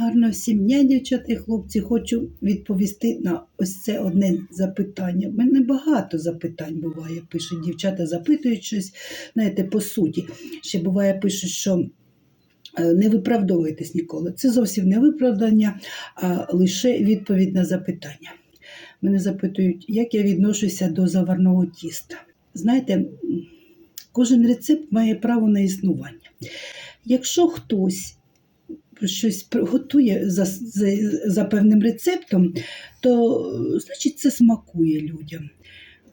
Гарно всім дня, дівчата і хлопці. Хочу відповісти на ось це одне запитання. У мене багато запитань буває. Пишуть дівчата, запитують щось, знаєте, по суті. Ще буває, пишуть, що е, не виправдовуйтесь ніколи. Це зовсім не виправдання, а лише відповідь на запитання. Мене запитують, як я відношуся до заварного тіста. Знаєте, кожен рецепт має право на існування. Якщо хтось щось готує за, за, за певним рецептом, то значить це смакує людям.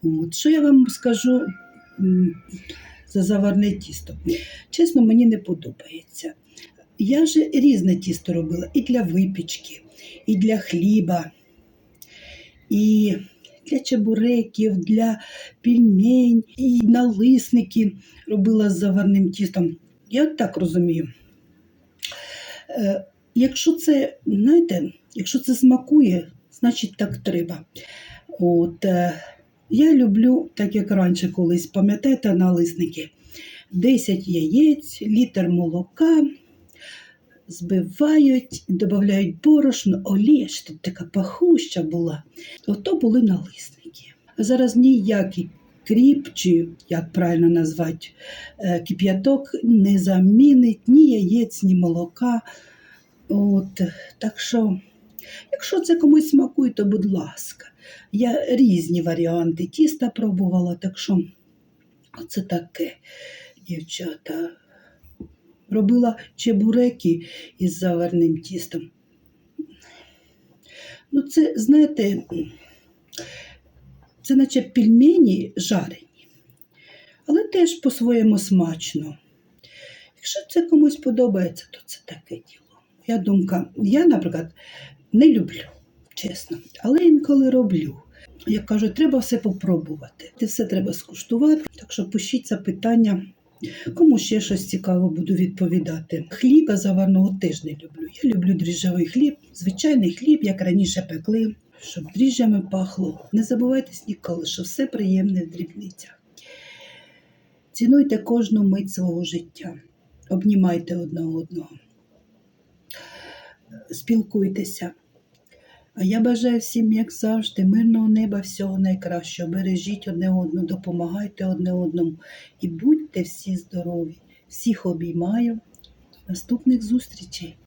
От. Що я вам скажу за заварне тісто? Чесно, мені не подобається. Я ж різне тісто робила і для випічки, і для хліба, і для чебуреків, для пельмень, і налисники робила з заварним тістом. Я так розумію. Е, Якщо це, знаєте, якщо це смакує, значить так треба. От, е, я люблю, так як раніше колись, пам'ятаєте, налисники? 10 яєць, літр молока, збивають, додають борошно, олія, що тут така пахуща була. Ото були налисники. Зараз ніякий кріп, чи як правильно назвати, е, кип'яток не замінить ні яєць, ні молока. От, так що, якщо це комусь смакує, то будь ласка. Я різні варіанти тіста пробувала, так що оце таке, дівчата. Робила чебуреки із заварним тістом. Ну, це, знаєте, це наче пельмені жарені, але теж по-своєму смачно. Якщо це комусь подобається, то це таке діло. Моя думка, я, наприклад, не люблю, чесно, але інколи роблю. Як кажуть, треба все попробувати. Це все треба скуштувати. Так що пишіть запитання. Кому ще щось цікаво буду відповідати. Хліба заварного теж не люблю. Я люблю дріжджовий хліб, звичайний хліб, як раніше пекли, щоб дріжджами пахло. Не забувайтесь ніколи, що все приємне в дрібницях. Цінуйте кожну мить свого життя, обнімайте одне одного, спілкуйтеся. А я бажаю всім, як завжди, мирного неба, всього найкращого. Бережіть одне одного, допомагайте одне одному і будьте всі здорові. Всіх обіймаю. Наступних зустрічей!